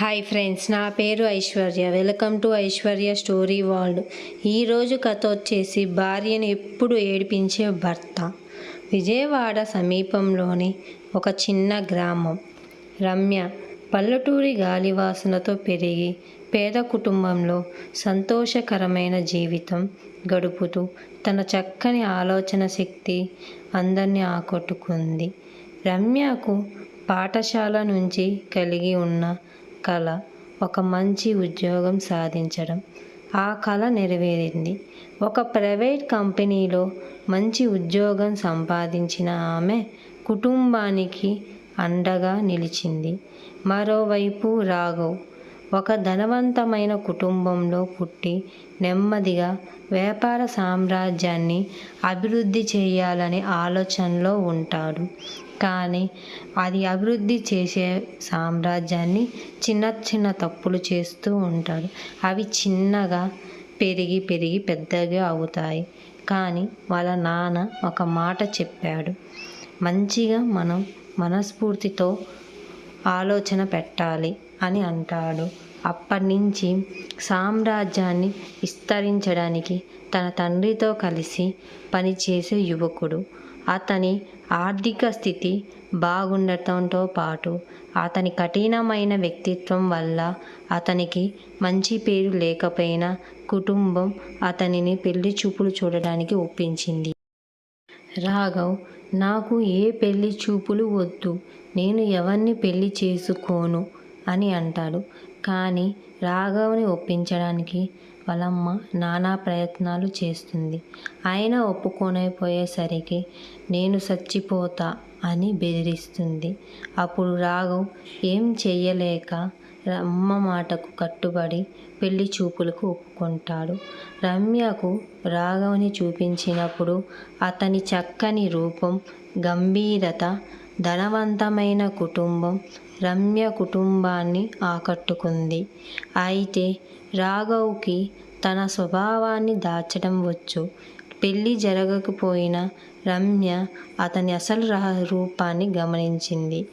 Hi friends నా పేరు Aishwarya. Welcome to Aishwarya story world ఈరోజు కథ వచ్చేసి భార్యను ఎప్పుడు ఏడిపించే భర్త. విజయవాడ సమీపంలోని ఒక చిన్న గ్రామం. రమ్య పల్లెటూరి గాలివాసనతో పెరిగి పేద కుటుంబంలో సంతోషకరమైన జీవితం గడుపుతూ తన చక్కని ఆలోచన శక్తి అందరినీ ఆకట్టుకుంది. రమ్యకు పాఠశాల నుంచి కలిగి ఉన్న కళ ఒక మంచి ఉద్యోగం సాధించడం. ఆ కళ నెరవేరింది. ఒక ప్రైవేట్ కంపెనీలో మంచి ఉద్యోగం సంపాదించిన ఆమె కుటుంబానికి అండగా నిలిచింది. మరోవైపు రాఘవ్ ఒక ధనవంతమైన కుటుంబంలో పుట్టి నెమ్మదిగా వ్యాపార సామ్రాజ్యాన్ని అభివృద్ధి చేయాలనే ఆలోచనలో ఉంటాడు. కానీ అది అభివృద్ధి చేసే సామ్రాజ్యాన్ని చిన్న చిన్న తప్పులు చేస్తూ ఉంటాడు. అవి చిన్నగా పెరిగి పెరిగి పెద్దగా అవుతాయి. కానీ వాళ్ళ నాన్న ఒక మాట చెప్పాడు. మంచిగా మనం మనస్ఫూర్తితో ఆలోచన పెట్టాలి అని అంటాడు. అప్పటి నుంచి సామ్రాజ్యాన్ని విస్తరించడానికి తన తండ్రితో కలిసి పనిచేసే యువకుడు. అతని ఆర్థిక స్థితి బాగుండటంతో పాటు అతని కఠినమైన వ్యక్తిత్వం వల్ల అతనికి మంచి పేరు లేకపోయినా కుటుంబం అతనిని పెళ్ళి చూపులు చూడడానికి ఒప్పించింది. రాఘవ్ నాకు ఏ పెళ్ళి చూపులు వద్దు. నేను ఎవరిని పెళ్ళి చేసుకోను అని అంటాడు. కానీ రాఘవ్ని ఒప్పించడానికి వాళ్ళమ్మ నానా ప్రయత్నాలు చేస్తుంది. ఆయన ఒప్పుకోనైపోయేసరికి నేను చచ్చిపోతా అని బెదిరిస్తుంది. అప్పుడు రాఘవ్ ఏం చెయ్యలేక అమ్మ మాటకు కట్టుబడి పెళ్ళి చూపులకు ఒప్పుకుంటాడు. రమ్యకు రాఘవ్ని చూపించినప్పుడు అతని చక్కని రూపం గంభీరత ధనవంతమైన కుటుంబం రమ్య కుటుంబాన్ని ఆకట్టుకుంది. అయితే రాఘవ్కి తన స్వభావాన్ని దాచడం వచ్చు. పెళ్ళి జరగకపోయినా రమ్య అతని అసలు రహ రూపాన్ని గమనించింది.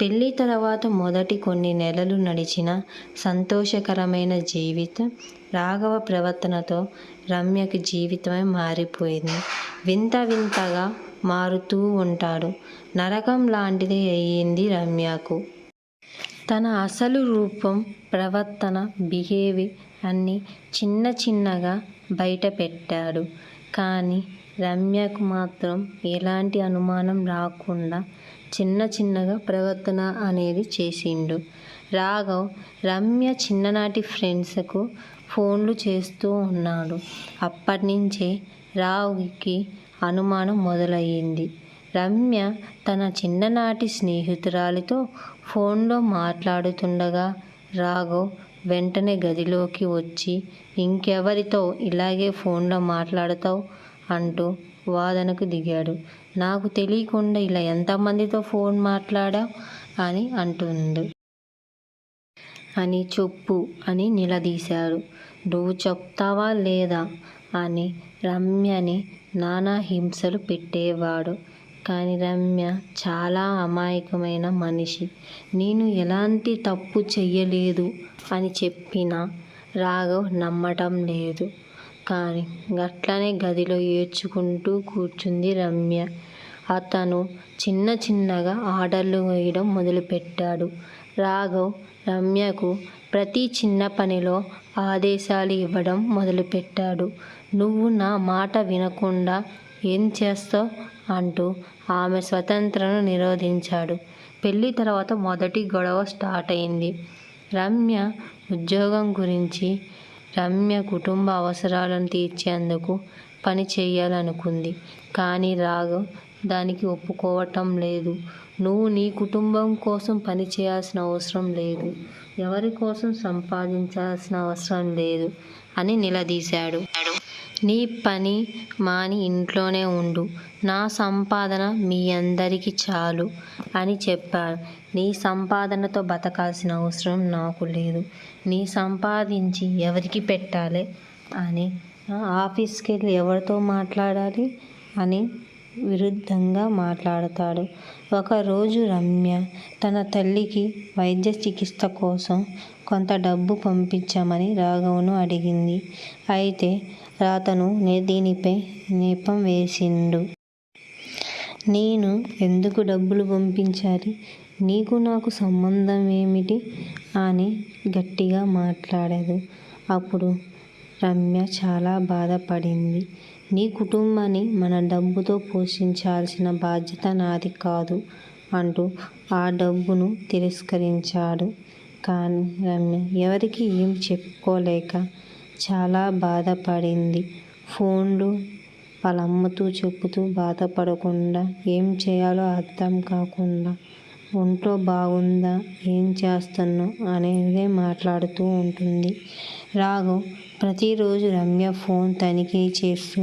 పెళ్ళి తర్వాత మొదటి కొన్ని నెలలు నడిచిన సంతోషకరమైన జీవితం రాఘవ ప్రవర్తనతో రమ్యకి జీవితమే మారిపోయింది. వింత వింతగా మారుతూ ఉంటాడు. నరకం లాంటిది అయ్యింది రమ్యకు. తన అసలు రూపం ప్రవర్తన బిహేవియర్ అన్నీ చిన్న చిన్నగా బయట పెట్టాడు కానీ రమ్యకు మాత్రం ఎలాంటి అనుమానం రాకుండా చిన్న చిన్నగా ప్రవర్తన అనేది చేసిండు. రాఘవ్ రమ్య చిన్ననాటి ఫ్రెండ్స్కు ఫోన్లు చేస్తూ ఉన్నాడు. అప్పటి నుంచే రావుకి అనుమానం మొదలయ్యింది. రమ్య తన చిన్ననాటి స్నేహితురాలితో ఫోన్లో మాట్లాడుతుండగా రాఘవ్ వెంటనే గదిలోకి వచ్చి ఇంకెవరితో ఇలాగే ఫోన్లో మాట్లాడతావు? అంటూ వాదనకు దిగాడు. నాకు తెలియకుండా ఇలా ఎంతమందితో ఫోన్ మాట్లాడావు? అని అంటుంది. అని చెప్పు అని నిలదీశాడు. నువ్వు చెప్తావా లేదా? అని రమ్యని నానా హింసలు పెట్టేవాడు. కానీ రమ్య చాలా అమాయకమైన మనిషి. నేను ఎలాంటి తప్పు చెయ్యలేదు అని చెప్పినా రాఘవ్ నమ్మటం లేదు. కానీ గట్లనే గదిలో ఏడ్చుకుంటూ కూర్చుంది రమ్య. అతను చిన్న చిన్నగా ఆర్డర్లు వేయడం మొదలుపెట్టాడు. రాఘవ్ రమ్యకు ప్రతి చిన్న పనిలో ఆదేశాలు ఇవ్వడం మొదలుపెట్టాడు. నువ్వు నా మాట వినకుండా ఏం చేస్తావు? అంటూ ఆమె స్వతంత్రను నిరోధించాడు. పెళ్ళి తర్వాత మొదటి గొడవ స్టార్ట్ అయింది రమ్య ఉద్యోగం గురించి రమ్య కుటుంబ అవసరాలను తీర్చేందుకు పని చేయాలనుకుంది కానీ రాఘవ్ దానికి ఒప్పుకోవటం లేదు. నువ్వు నీ కుటుంబం కోసం పని చేయాల్సిన అవసరం లేదు. ఎవరి కోసం సంపాదించాల్సిన అవసరం లేదు అని నిలదీశాడు. నీ పని మాని ఇంట్లోనే ఉండు. నా సంపాదన మీ అందరికీ చాలు అని చెప్పాడు. నీ సంపాదనతో బతకాల్సిన అవసరం నాకు లేదు. నీ సంపాదించి ఎవరికి పెట్టాలి అని. ఆఫీస్కి వెళ్ళి ఎవరితో మాట్లాడాలి అని విరుద్ధంగా మాట్లాడతాడు. ఒకరోజు రమ్య తన తల్లికి వైద్య చికిత్స కోసం కొంత డబ్బు పంపించమని రాఘవును అడిగింది. అయితే అతను దీనిపై నేపం వేసిండు. నేను ఎందుకు డబ్బులు పంపించాలి? నీకు నాకు సంబంధం ఏమిటి అని గట్టిగా మాట్లాడాడు అప్పుడు రమ్య చాలా బాధపడింది. నీ కుటుంబాన్ని మన డబ్బుతో పోషించాల్సిన బాధ్యత నాది కాదు అంటూ ఆ డబ్బును తిరస్కరించాడు. కానీ రమ్య ఎవరికి ఏం చెప్పుకోలేక చాలా బాధపడింది. ఫోన్లు వాళ్ళ అమ్మతో చెప్పుతూ బాధపడకుండా ఏం చేయాలో అర్థం కాకుండా ఒంట్లో బాగుందా? ఏం చేస్తున్నా? అనేదే మాట్లాడుతూ ఉంటుంది. రాఘవ్ ప్రతిరోజు రమ్య ఫోన్ తనిఖీ చేస్తూ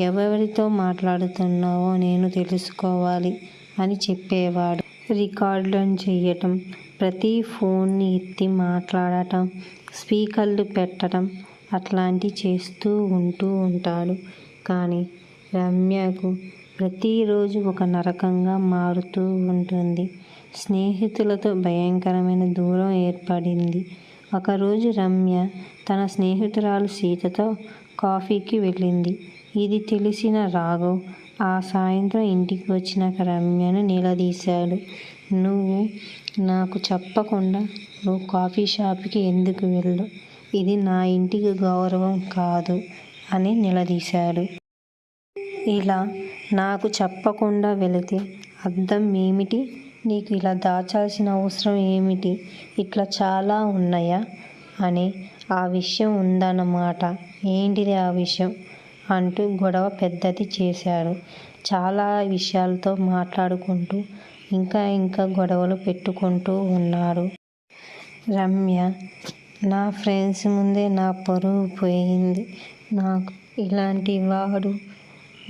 ఎవరితో మాట్లాడుతున్నావో నేను తెలుసుకోవాలి అని చెప్పేవాడు. రికార్డులను చేయటం ప్రతి ఫోన్ని ఎత్తి మాట్లాడటం స్పీకర్లు పెట్టడం అట్లాంటివి చేస్తూ ఉంటూ ఉంటాడు. కానీ రమ్యకు ప్రతిరోజు ఒక నరకంగా మారుతూ ఉంటుంది. స్నేహితులతో భయంకరమైన దూరం ఏర్పడింది. ఒకరోజు రమ్య తన స్నేహితురాలు సీతతో కాఫీకి వెళ్ళింది. ఇది తెలిసిన రాఘవ్ ఆ సాయంత్రం ఇంటికి వచ్చినాక రమ్యను నిలదీశాడు. నువ్వు నాకు చెప్పకుండా నువ్వు కాఫీ షాప్కి ఎందుకు వెళ్ళు ఇది నా ఇంటికి గౌరవం కాదు అని నిలదీశాడు. ఇలా నాకు చెప్పకుండా వెళితే అర్థం ఏమిటి? నీకు ఇలా దాచాల్సిన అవసరం ఏమిటి? ఇట్లా చాలా ఉన్నాయా? అని ఆ విషయం ఉందన్నమాట. ఏంటిది ఆ విషయం? అంటూ గొడవ పెద్దది చేశారు చాలా విషయాలతో మాట్లాడుకుంటూ ఇంకా ఇంకా గొడవలు పెట్టుకుంటూ ఉన్నారు రమ్య. నా ఫ్రెండ్స్ ముందే నా పరువు పోయింది. నాకు ఇలాంటి వాడు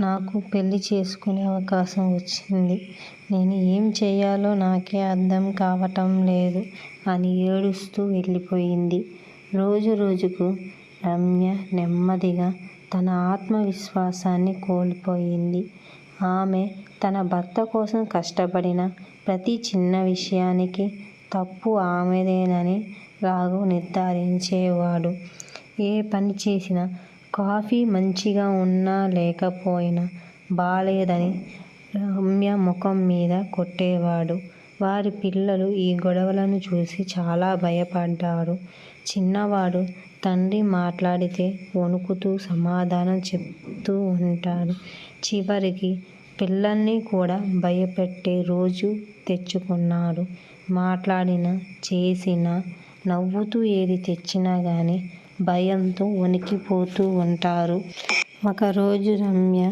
నాకు పెళ్ళి చేసుకునే అవకాశం వచ్చింది. నేను ఏం చేయాలో నాకే అర్థం కావటం లేదు అని ఏడుస్తూ వెళ్ళిపోయింది. రోజు రోజుకు రమ్య నెమ్మదిగా తన ఆత్మవిశ్వాసాన్ని కోల్పోయింది. ఆమె తన భర్త కోసం కష్టపడిన ప్రతి చిన్న విషయానికి తప్పు ఆమెదేనని రాగం నిర్ధారించేవాడు. ఏ పని చేసినా కాఫీ మంచిగా ఉన్నా లేకపోయినా బాలేదని రమ్య ముఖం మీద కొట్టేవాడు. వారి పిల్లలు ఈ గొడవలను చూసి చాలా భయపడ్డారు. చిన్నవాడు తండ్రి మాట్లాడితే వణుకుతూ సమాధానం చెప్తూ ఉంటాడు చివరికి పిల్లల్ని కూడా భయపెట్టే రోజు తెచ్చుకున్నారు. మాట్లాడిన చేసిన నవ్వుతూ ఏది తెచ్చినా కానీ భయంతో వణికిపోతూ ఉంటారు. ఒకరోజు రమ్య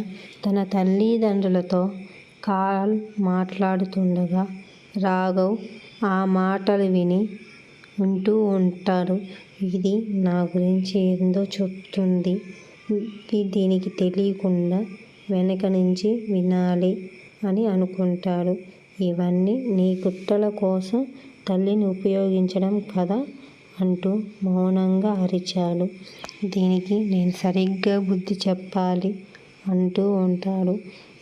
తన తల్లిదండ్రులతో కాల్ మాట్లాడుతుండగా రాఘవ్ ఆ మాటలు విని ఉంటూ ఉంటాడు ఇది నా గురించి ఏందో చెప్తుంది. దీనికి తెలియకుండా వెనక నుంచి వినాలి అని అనుకుంటాడు. ఇవన్నీ నీ కుట్టల కోసం తల్లిని ఉపయోగించడం కదా అంటూ మౌనంగా అరిచాడు. దీనికి నేను సరిగ్గా బుద్ధి చెప్పాలి అంటూ ఉంటాడు.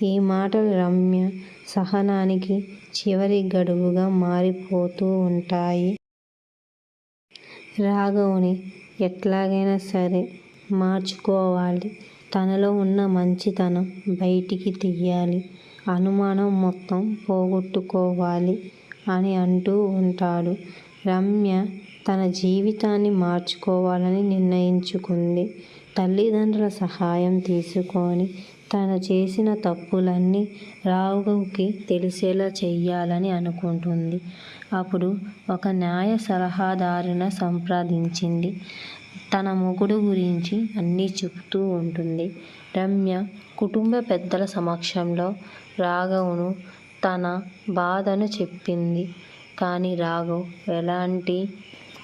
ఈ మాటలు రమ్య సహనానికి చివరి గడువుగా మారిపోతూ ఉంటాయి. రాఘవుని ఎట్లాగైనా సరే మార్చుకోవాలి. తనలో ఉన్న మంచితనం బయటికి తీయాలి. అనుమానం మొత్తం పోగొట్టుకోవాలి. అని అంటూ ఉంటాడు. రమ్య తన జీవితాన్ని మార్చుకోవాలని నిర్ణయించుకుంది. తల్లిదండ్రుల సహాయం తీసుకొని తను చేసిన తప్పులన్నీ రావుకి తెలిసేలా చెయ్యాలని అనుకుంటుంది. అప్పుడు ఒక న్యాయ సలహాదారుని సంప్రదించింది. తన మొగుడు గురించి అన్నీ చెప్తూ ఉంటుంది. రమ్య కుటుంబ పెద్దల సమక్షంలో రాఘవును తన బాధను చెప్పింది. కానీ రాఘవ్ ఎలాంటి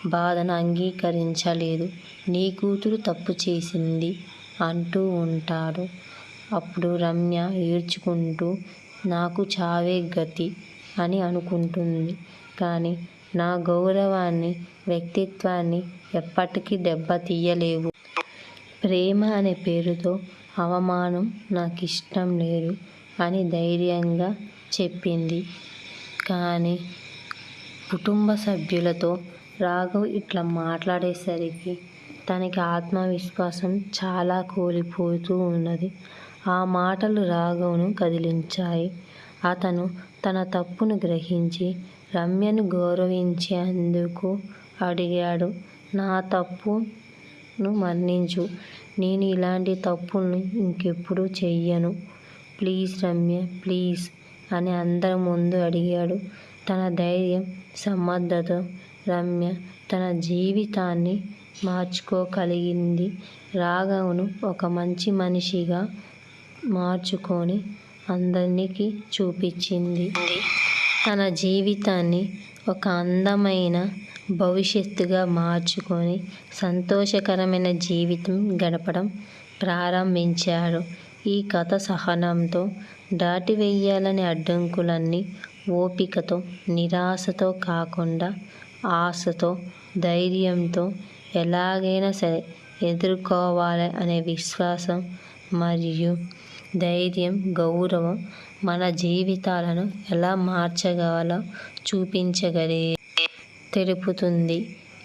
బాధను అంగీకరించలేదు. నీ కూతురు తప్పు చేసింది అంటూ ఉంటాడు. అప్పుడు రమ్య ఏడ్చుకుంటూ నాకు చావే గతి అని అనుకుంటుంది. కానీ నా గౌరవాన్ని వ్యక్తిత్వాన్ని ఎప్పటికీ దెబ్బతీయలేవు ప్రేమ అనే పేరుతో అవమానం నాకు ఇష్టం లేదు అని ధైర్యంగా చెప్పింది. కానీ కుటుంబ సభ్యులతో రాఘవ్ ఇట్లా మాట్లాడేసరికి తనకి ఆత్మవిశ్వాసం చాలా కోల్పోతూ ఉన్నది. ఆ మాటలు రాఘవ్ను కదిలించాయి. అతను తన తప్పును గ్రహించి రమ్యను గౌరవించేందుకు అడిగాడు. నా తప్పును మన్నించు. నేను ఇలాంటి తప్పుల్ని ఇంకెప్పుడు చెయ్యను. Please Ramya please! అని అందరి ముందు అడిగాడు. తన ధైర్యం, సమర్థత రమ్య తన జీవితాన్ని మార్చుకోగలిగింది. రాఘవను ఒక మంచి మనిషిగా మార్చుకొని అందరికీ చూపించింది. తన జీవితాన్ని ఒక అందమైన భవిష్యత్తుగా మార్చుకొని సంతోషకరమైన జీవితం గడపడం ప్రారంభించాడు. ఈ కథ సహనంతో దాటివేయాలని అడ్డంకులన్నీ ఓపికతో, నిరాశతో కాకుండా ఆశతో, ధైర్యంతో ఎలాగైనా సరే ఎదుర్కోవాలి అనే విశ్వాసం మరియు ధైర్యం, గౌరవం మన జీవితాలను ఎలా మార్చగలో చూపించగలి తెలుపుతుంది.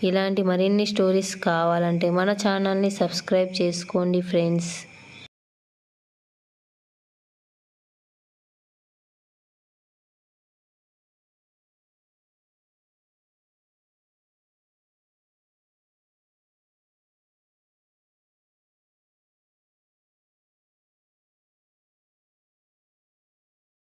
ఇలాంటి మరిన్ని స్టోరీస్ కావాలంటే మన ఛానల్ని సబ్స్క్రైబ్ చేసుకోండి ఫ్రెండ్స్.